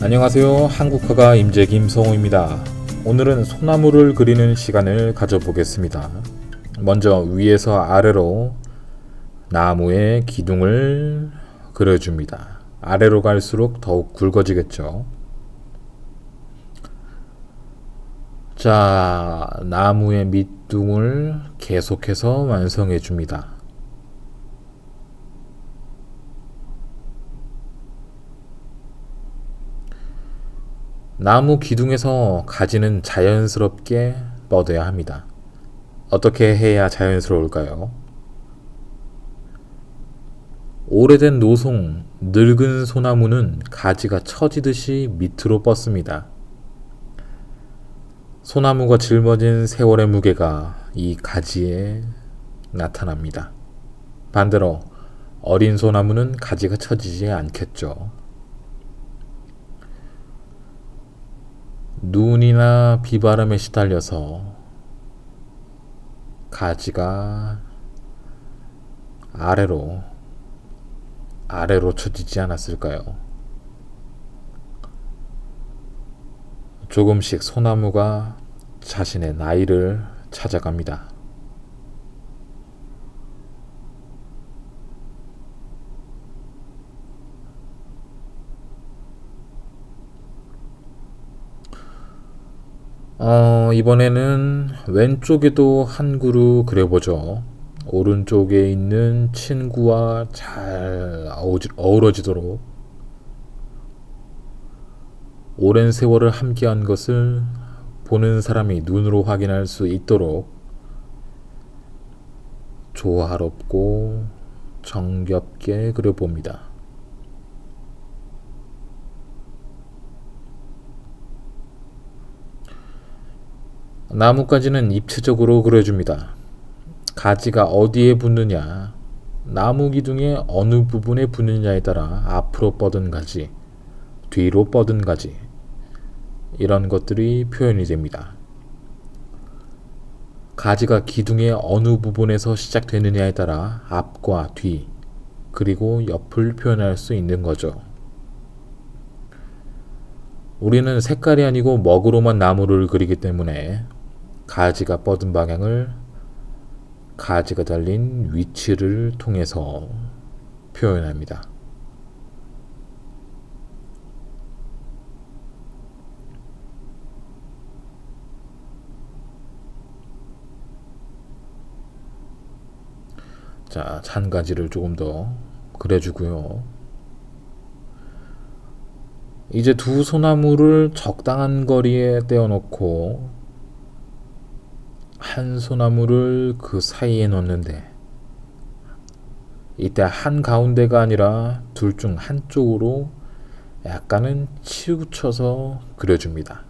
안녕하세요. 한국화가 임재 김성호입니다. 오늘은 소나무를 그리는 시간을 가져보겠습니다. 먼저 위에서 아래로 나무의 기둥을 그려줍니다. 아래로 갈수록 더욱 굵어지겠죠. 자, 나무의 밑둥을 계속해서 완성해 줍니다. 나무 기둥에서 가지는 자연스럽게 뻗어야 합니다. 어떻게 해야 자연스러울까요? 오래된 노송, 늙은 소나무는 가지가 처지듯이 밑으로 뻗습니다. 소나무가 짊어진 세월의 무게가 이 가지에 나타납니다. 반대로 어린 소나무는 가지가 처지지 않겠죠. 눈이나 비바람에 시달려서 가지가 아래로 아래로 처지지 않았을까요? 조금씩 소나무가 자신의 나이를 찾아갑니다. 어, 이번에는 왼쪽에도 한 그루 그려보죠. 오른쪽에 있는 친구와 잘 어우러지도록 오랜 세월을 함께한 것을 보는 사람이 눈으로 확인할 수 있도록 조화롭고 정겹게 그려봅니다. 나뭇가지는 입체적으로 그려줍니다. 가지가 어디에 붙느냐, 나무 기둥의 어느 부분에 붙느냐에 따라 앞으로 뻗은 가지, 뒤로 뻗은 가지, 이런 것들이 표현이 됩니다. 가지가 기둥의 어느 부분에서 시작되느냐에 따라 앞과 뒤, 그리고 옆을 표현할 수 있는 거죠. 우리는 색깔이 아니고 먹으로만 나무를 그리기 때문에 가지가 뻗은 방향을 가지가 달린 위치를 통해서 표현합니다. 자, 잔가지를 조금 더 그려주고요. 이제 두 소나무를 적당한 거리에 떼어놓고 한 소나무를 그 사이에 넣는데 이때 한 가운데가 아니라 둘 중 한쪽으로 약간은 치우쳐서 그려줍니다.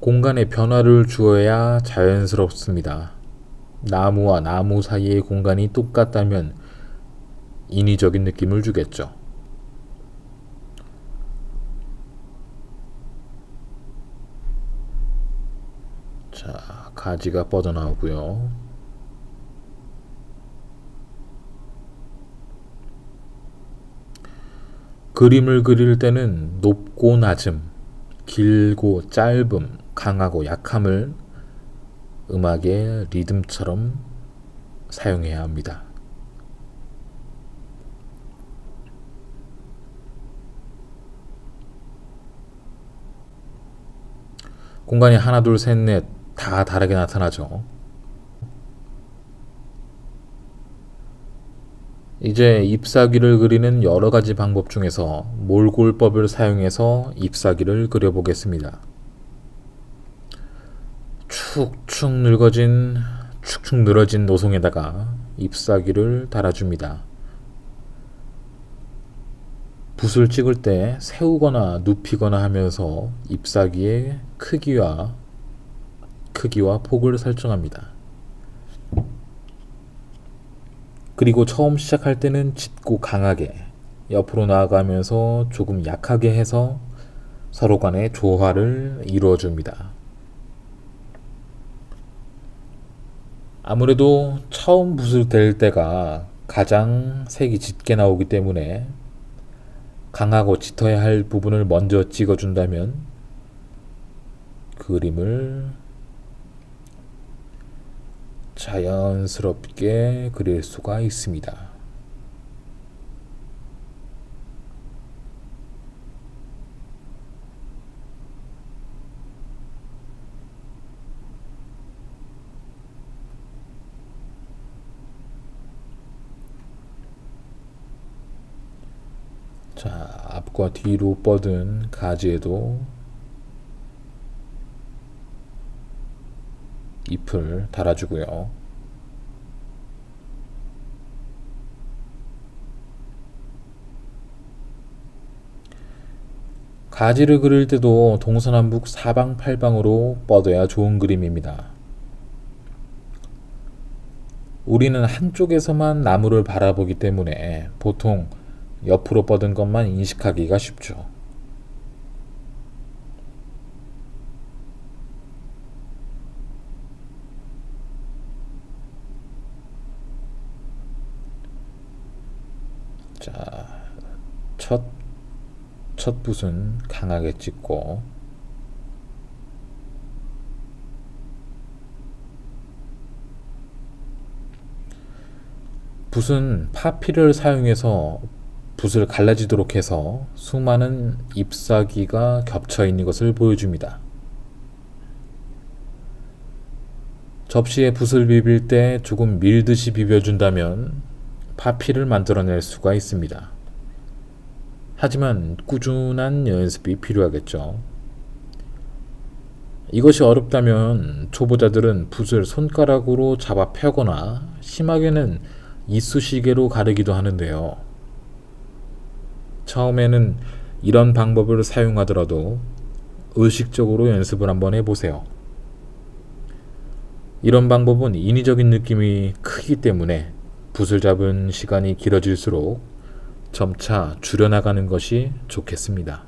공간에 변화를 주어야 자연스럽습니다. 나무와 나무 사이의 공간이 똑같다면 인위적인 느낌을 주겠죠. 자, 가지가 뻗어나오고요. 그림을 그릴 때는 높고 낮음, 길고 짧음, 강하고 약함을 음악의 리듬처럼 사용해야 합니다. 공간이 하나, 둘, 셋, 넷 다 다르게 나타나죠. 이제 잎사귀를 그리는 여러 가지 방법 중에서 몰골법을 사용해서 잎사귀를 그려보겠습니다. 축축 늙어진 축축 늘어진 노송에다가 잎사귀를 달아줍니다. 붓을 찍을 때 세우거나 눕히거나 하면서 잎사귀의 크기와 크기와 폭을 설정합니다. 그리고 처음 시작할 때는 짙고 강하게 옆으로 나아가면서 조금 약하게 해서 서로 간의 조화를 이루어 줍니다. 아무래도 처음 붓을 댈 때가 가장 색이 짙게 나오기 때문에 강하고 짙어야 할 부분을 먼저 찍어준다면 그림을 자연스럽게 그릴 수가 있습니다. 자, 앞과 뒤로 뻗은 가지에도 잎을 달아주고요. 가지를 그릴 때도 동서남북 사방팔방으로 뻗어야 좋은 그림입니다. 우리는 한쪽에서만 나무를 바라보기 때문에 보통 옆으로 뻗은 것만 인식하기가 쉽죠. 자, 첫, 첫 붓은 강하게 찍고, 붓은 파피를 사용해서 붓을 갈라지도록 해서 수많은 잎사귀가 겹쳐 있는 것을 보여줍니다. 접시에 붓을 비빌 때 조금 밀듯이 비벼준다면 파피를 만들어낼 수가 있습니다. 하지만 꾸준한 연습이 필요하겠죠. 이것이 어렵다면 초보자들은 붓을 손가락으로 잡아 펴거나 심하게는 이쑤시개로 가르기도 하는데요. 처음에는 이런 방법을 사용하더라도 의식적으로 연습을 한번 해보세요. 이런 방법은 인위적인 느낌이 크기 때문에 붓을 잡은 시간이 길어질수록 점차 줄여나가는 것이 좋겠습니다.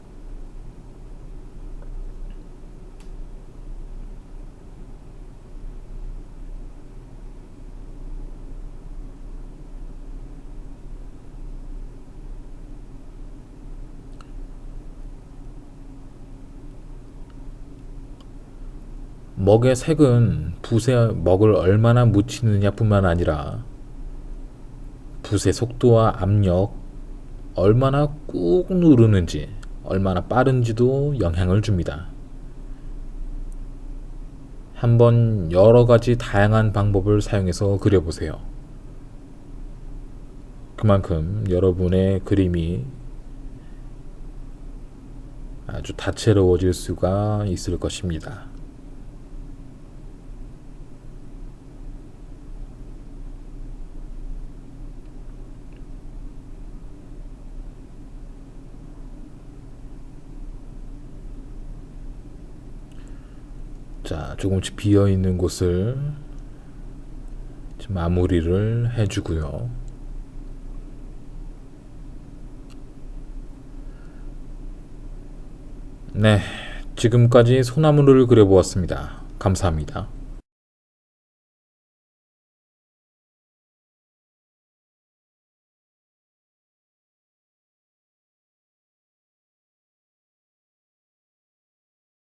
먹의 색은 붓에 먹을 얼마나 묻히느냐뿐만 아니라 붓의 속도와 압력, 얼마나 꾹 누르는지, 얼마나 빠른지도 영향을 줍니다. 한번 여러 가지 다양한 방법을 사용해서 그려보세요. 그만큼 여러분의 그림이 아주 다채로워질 수가 있을 것입니다. 자, 조금씩 비어 있는 곳을 마무리를 해주고요. 네, 지금까지 소나무를 그려보았습니다. 감사합니다.